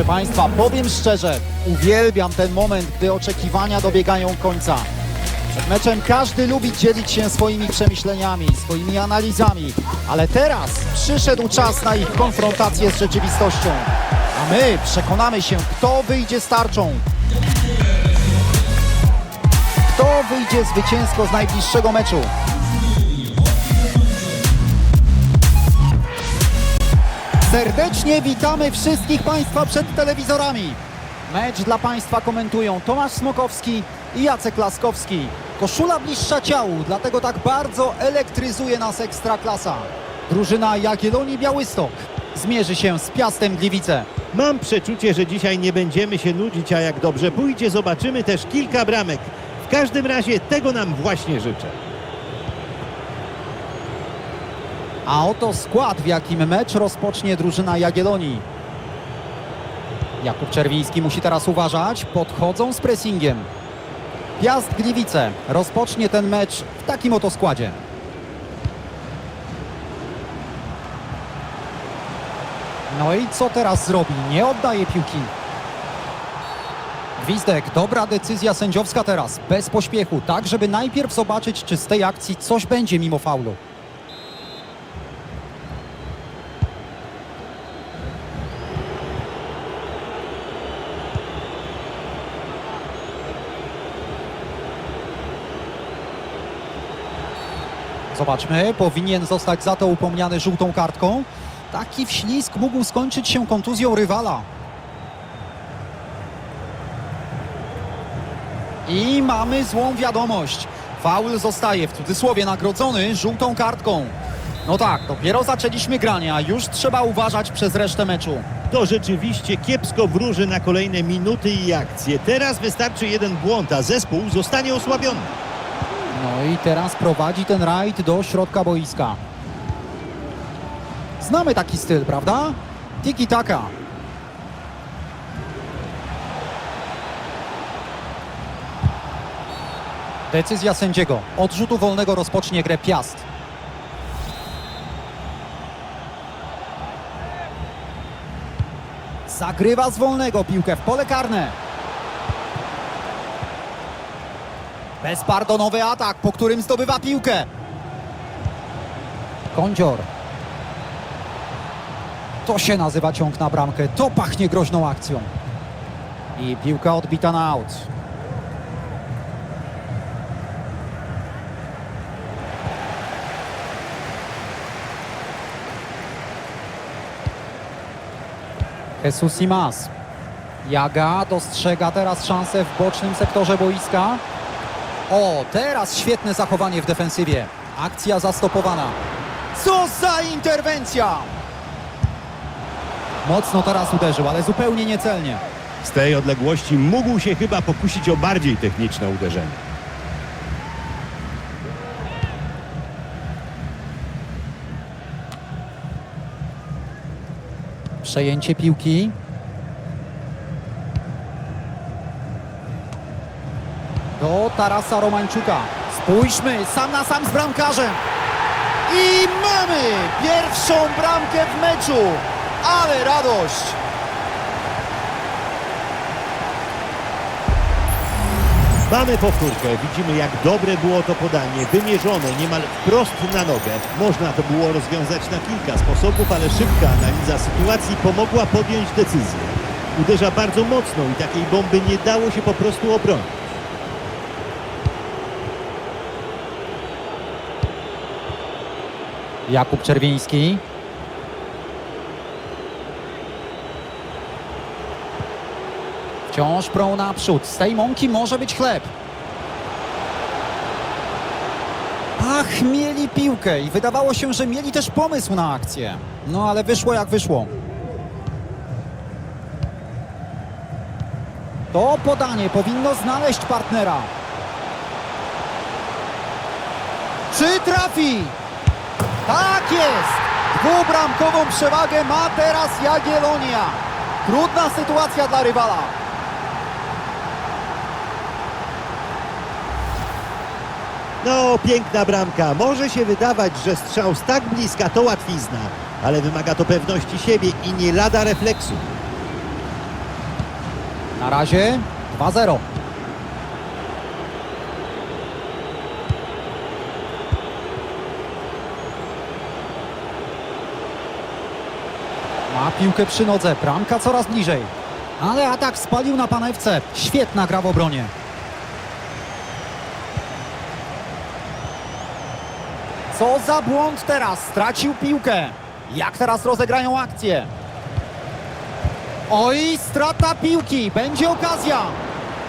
Proszę Państwa, powiem szczerze, uwielbiam ten moment, gdy oczekiwania dobiegają końca. Przed meczem każdy lubi dzielić się swoimi przemyśleniami, swoimi analizami, ale teraz przyszedł czas na ich konfrontację z rzeczywistością. A my przekonamy się, kto wyjdzie z tarczą. Kto wyjdzie zwycięsko z najbliższego meczu. Serdecznie witamy wszystkich Państwa przed telewizorami. Mecz dla Państwa komentują Tomasz Smokowski i Jacek Laskowski. Koszula bliższa ciału, dlatego tak bardzo elektryzuje nas Ekstraklasa. Drużyna Jagiellonii Białystok zmierzy się z Piastem Gliwice. Mam przeczucie, że dzisiaj nie będziemy się nudzić, a jak dobrze pójdzie, zobaczymy też kilka bramek. W każdym razie tego nam właśnie życzę. A oto skład, w jakim mecz rozpocznie drużyna Jagiellonii. Jakub Czerwiński musi teraz uważać. Podchodzą z pressingiem. Piast Gliwice rozpocznie ten mecz w takim oto składzie. No i co teraz zrobi? Nie oddaje piłki. Gwizdek, dobra decyzja sędziowska teraz, bez pośpiechu, tak żeby najpierw zobaczyć, czy z tej akcji coś będzie mimo faulu. Zobaczmy, powinien zostać za to upomniany żółtą kartką. Taki wślizg mógł skończyć się kontuzją rywala. I mamy złą wiadomość. Faul zostaje w cudzysłowie nagrodzony żółtą kartką. No tak, dopiero zaczęliśmy granie, a już trzeba uważać przez resztę meczu. To rzeczywiście kiepsko wróży na kolejne minuty i akcje. Teraz wystarczy jeden błąd, a zespół zostanie osłabiony. No i teraz prowadzi ten rajd do środka boiska. Znamy taki styl, prawda? Tiki-taka. Decyzja sędziego. Od rzutu wolnego rozpocznie grę Piast. Zagrywa z wolnego piłkę w pole karne. Bezpardonowy atak, po którym zdobywa piłkę. Kądzior. To się nazywa ciąg na bramkę. To pachnie groźną akcją. I piłka odbita na aut. Jesus Simas. Jaga dostrzega teraz szansę w bocznym sektorze boiska. O, teraz świetne zachowanie w defensywie. Akcja zastopowana. Co za interwencja! Mocno teraz uderzył, ale zupełnie niecelnie. Z tej odległości mógł się chyba pokusić o bardziej techniczne uderzenie. Przejęcie piłki. Do Tarasa Romańczuka. Spójrzmy, sam na sam z bramkarzem. I mamy pierwszą bramkę w meczu. Ale radość! Mamy powtórkę. Widzimy, jak dobre było to podanie. Wymierzone niemal wprost na nogę. Można to było rozwiązać na kilka sposobów, ale szybka analiza sytuacji pomogła podjąć decyzję. Uderza bardzo mocno i takiej bomby nie dało się po prostu obronić. Jakub Czerwiński. Wciąż prą naprzód. Z tej mąki może być chleb. Ach, mieli piłkę i wydawało się, że mieli też pomysł na akcję. No ale wyszło jak wyszło. To podanie powinno znaleźć partnera. Czy trafi? Tak jest! Dwubramkową przewagę ma teraz Jagiellonia. Trudna sytuacja dla rywala. No, piękna bramka. Może się wydawać, że strzał z tak bliska to łatwizna, ale wymaga to pewności siebie i nie lada refleksu. Na razie 2-0. Ma piłkę przy nodze, bramka coraz bliżej. Ale atak spalił na panewce. Świetna gra w obronie. Co za błąd teraz? Stracił piłkę. Jak teraz rozegrają akcję? Oj, strata piłki. Będzie okazja.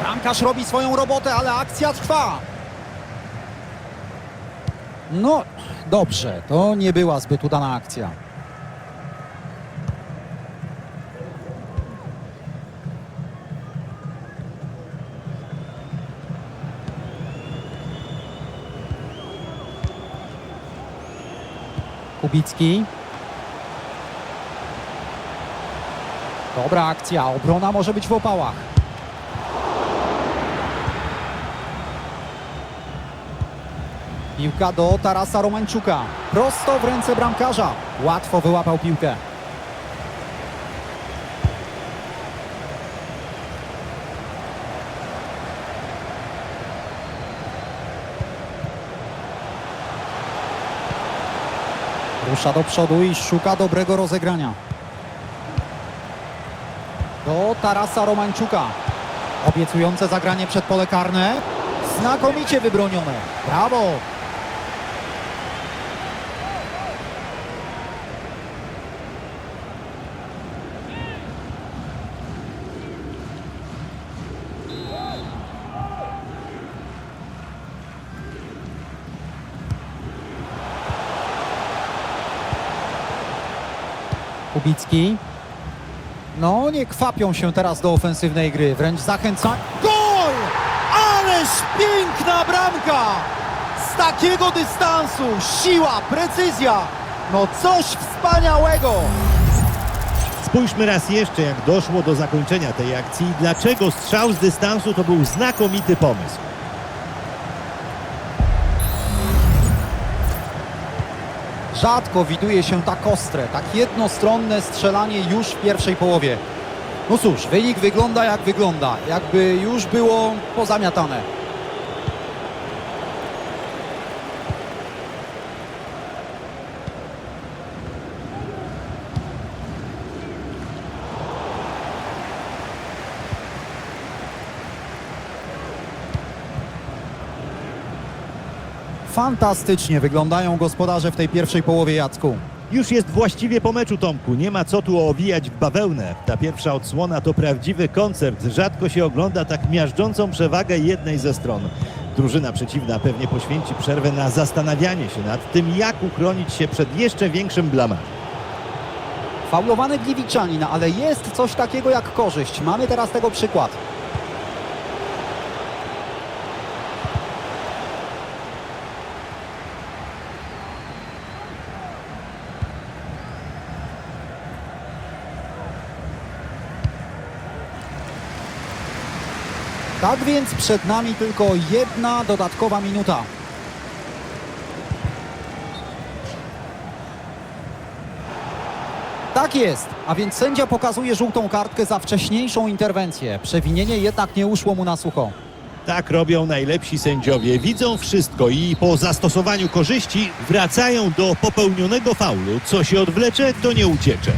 Bramkarz robi swoją robotę, ale akcja trwa. No, dobrze. To nie była zbyt udana akcja. Kubicki. Dobra akcja, obrona może być w opałach. Piłka do Tarasa Romańczuka. Prosto w ręce bramkarza. Łatwo wyłapał piłkę. Rusza do przodu i szuka dobrego rozegrania. Do Tarasa Romańczuka. Obiecujące zagranie przed pole karne. Znakomicie wybronione. Brawo! Kubicki. No, nie kwapią się teraz do ofensywnej gry, wręcz zachęca. Gol! Ależ piękna bramka! Z takiego dystansu, siła, precyzja. No coś wspaniałego! Spójrzmy raz jeszcze, jak doszło do zakończenia tej akcji dlaczego strzał z dystansu to był znakomity pomysł. Rzadko widuje się tak ostre, tak jednostronne strzelanie już w pierwszej połowie. No cóż, wynik wygląda jak wygląda, jakby już było pozamiatane. Fantastycznie wyglądają gospodarze w tej pierwszej połowie Jacku. Już jest właściwie po meczu, Tomku. Nie ma co tu owijać w bawełnę. Ta pierwsza odsłona to prawdziwy koncert. Rzadko się ogląda tak miażdżącą przewagę jednej ze stron. Drużyna przeciwna pewnie poświęci przerwę na zastanawianie się nad tym, jak uchronić się przed jeszcze większym blamarzem. Faulowany Gliwiczanin, ale jest coś takiego jak korzyść. Mamy teraz tego przykład. Tak więc przed nami tylko jedna dodatkowa minuta. Tak jest, a więc sędzia pokazuje żółtą kartkę za wcześniejszą interwencję. Przewinienie jednak nie uszło mu na sucho. Tak robią najlepsi sędziowie. Widzą wszystko i po zastosowaniu korzyści wracają do popełnionego faulu. Co się odwlecze, to nie uciecze.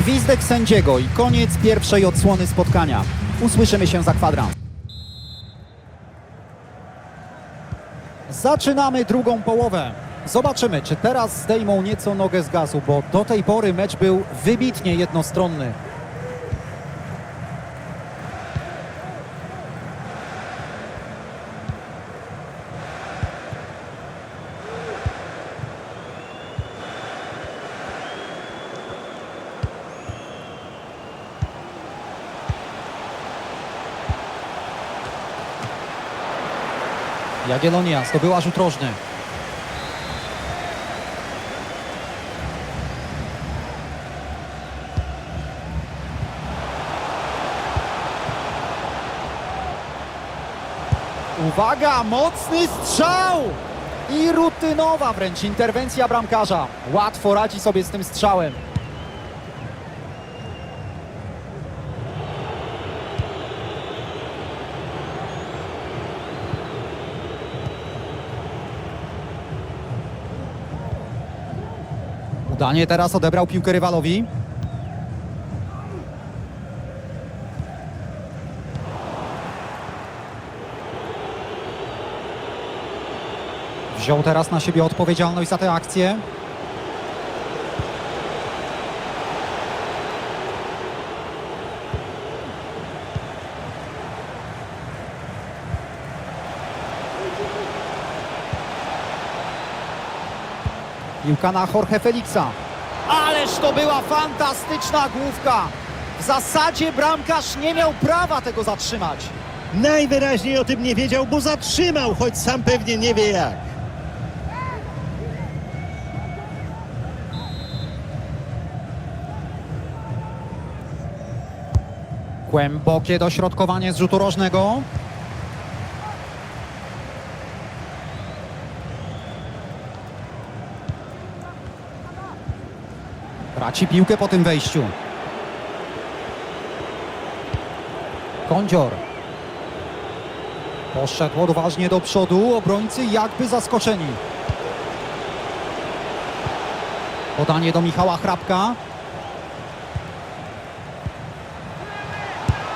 Gwizdek sędziego i koniec pierwszej odsłony spotkania. Usłyszymy się za kwadrans. Zaczynamy drugą połowę. Zobaczymy, czy teraz zdejmą nieco nogę z gazu, bo do tej pory mecz był wybitnie jednostronny. Jagiellonia zdobyła rzut rożny. Uwaga, mocny strzał! I rutynowa wręcz interwencja bramkarza. Łatwo radzi sobie z tym strzałem. Udanie teraz odebrał piłkę rywalowi. Wziął teraz na siebie odpowiedzialność za tę akcję. Piłka na Jorge Felixa. Ależ to była fantastyczna główka. W zasadzie bramkarz nie miał prawa tego zatrzymać. Najwyraźniej o tym nie wiedział, bo zatrzymał, choć sam pewnie nie wie jak. Głębokie dośrodkowanie z rzutu rożnego. Traci piłkę po tym wejściu. Kądzior. Poszedł odważnie do przodu, obrońcy jakby zaskoczeni. Podanie do Michała Hrabka.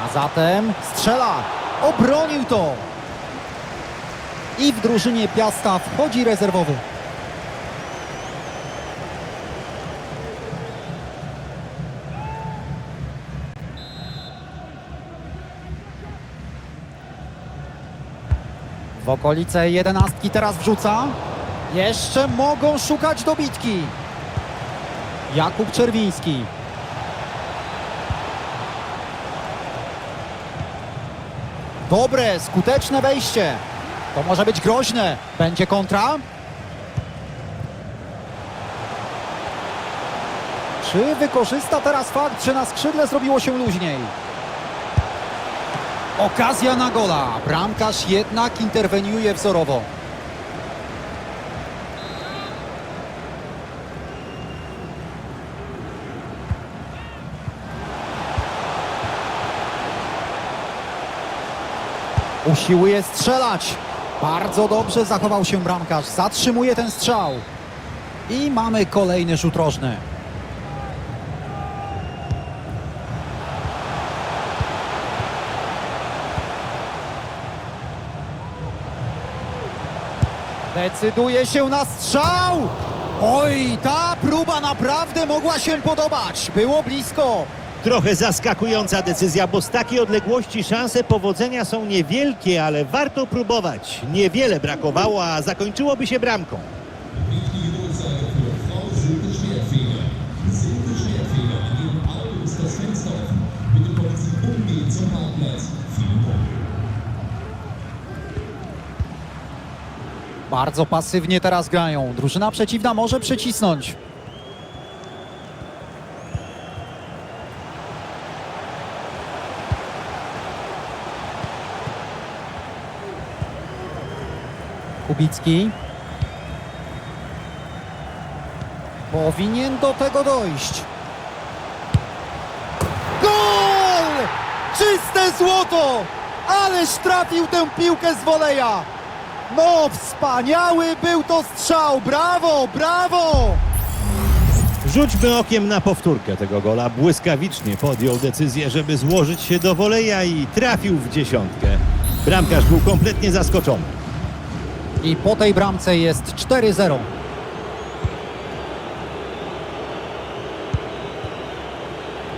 A zatem strzela, obronił to. I w drużynie Piasta wchodzi rezerwowy. W okolice jedenastki teraz wrzuca. Jeszcze mogą szukać dobitki. Jakub Czerwiński. Dobre, skuteczne wejście. To może być groźne. Będzie kontra? Czy wykorzysta teraz fakt, że na skrzydle zrobiło się luźniej? Okazja na gola. Bramkarz jednak interweniuje wzorowo. Usiłuje strzelać. Bardzo dobrze zachował się bramkarz. Zatrzymuje ten strzał. I mamy kolejny rzut rożny. Decyduje się na strzał! Oj, ta próba naprawdę mogła się podobać. Było blisko. Trochę zaskakująca decyzja, bo z takiej odległości szanse powodzenia są niewielkie, ale warto próbować. Niewiele brakowało, a zakończyłoby się bramką. Bardzo pasywnie teraz grają. Drużyna przeciwna może przycisnąć. Kubicki. Powinien do tego dojść. Gol! Czyste złoto! Ależ trafił tę piłkę z woleja! No, wspaniały był to strzał! Brawo, brawo! Rzućmy okiem na powtórkę tego gola. Błyskawicznie podjął decyzję, żeby złożyć się do woleja i trafił w dziesiątkę. Bramkarz był kompletnie zaskoczony. I po tej bramce jest 4-0.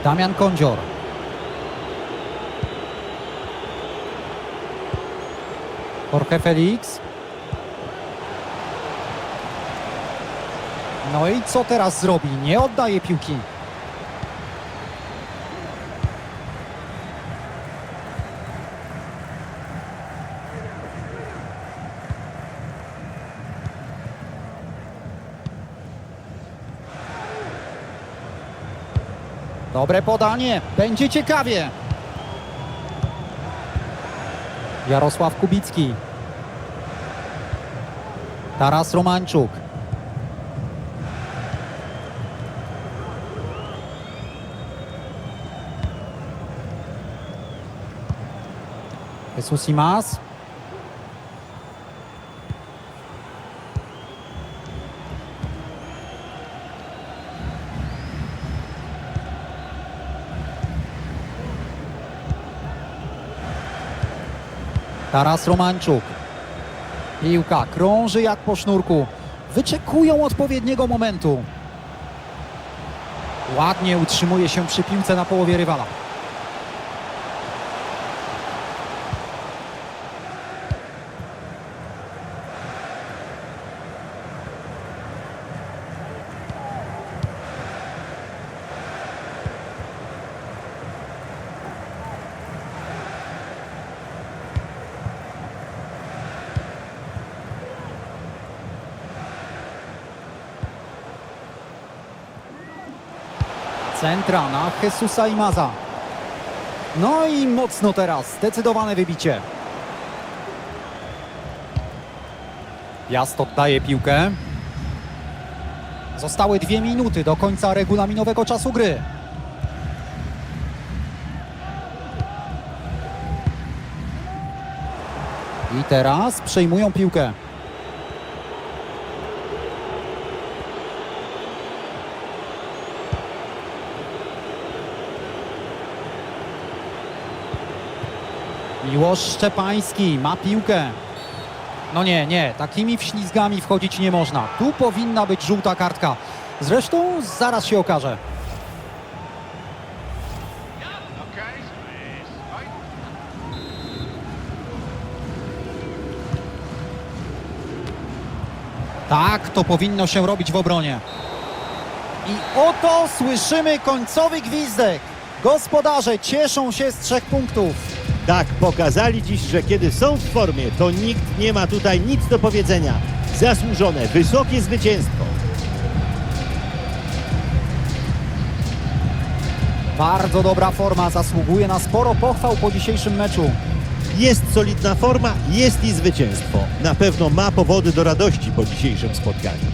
Damian Kądzior. Jorge Felix. No i co teraz zrobi? Nie oddaje piłki. Dobre podanie. Będzie ciekawie. Jarosław Kubicki. Taras Romańczuk. Jesus Simas. Taras Romanczuk. Piłka krąży jak po sznurku. Wyczekują odpowiedniego momentu. Ładnie utrzymuje się przy piłce na połowie rywala. Centra na Jesusa i Maza. No i mocno teraz, zdecydowane wybicie. Piast oddaje piłkę. Zostały dwie minuty do końca regulaminowego czasu gry. I teraz przejmują piłkę. Miłosz Szczepański ma piłkę. No nie, nie, takimi wślizgami wchodzić nie można. Tu powinna być żółta kartka. Zresztą zaraz się okaże. Tak, to powinno się robić w obronie. I oto słyszymy końcowy gwizdek. Gospodarze cieszą się z trzech punktów. Tak, pokazali dziś, że kiedy są w formie, to nikt nie ma tutaj nic do powiedzenia. Zasłużone, wysokie zwycięstwo. Bardzo dobra forma, zasługuje na sporo pochwał po dzisiejszym meczu. Jest solidna forma, jest i zwycięstwo. Na pewno ma powody do radości po dzisiejszym spotkaniu.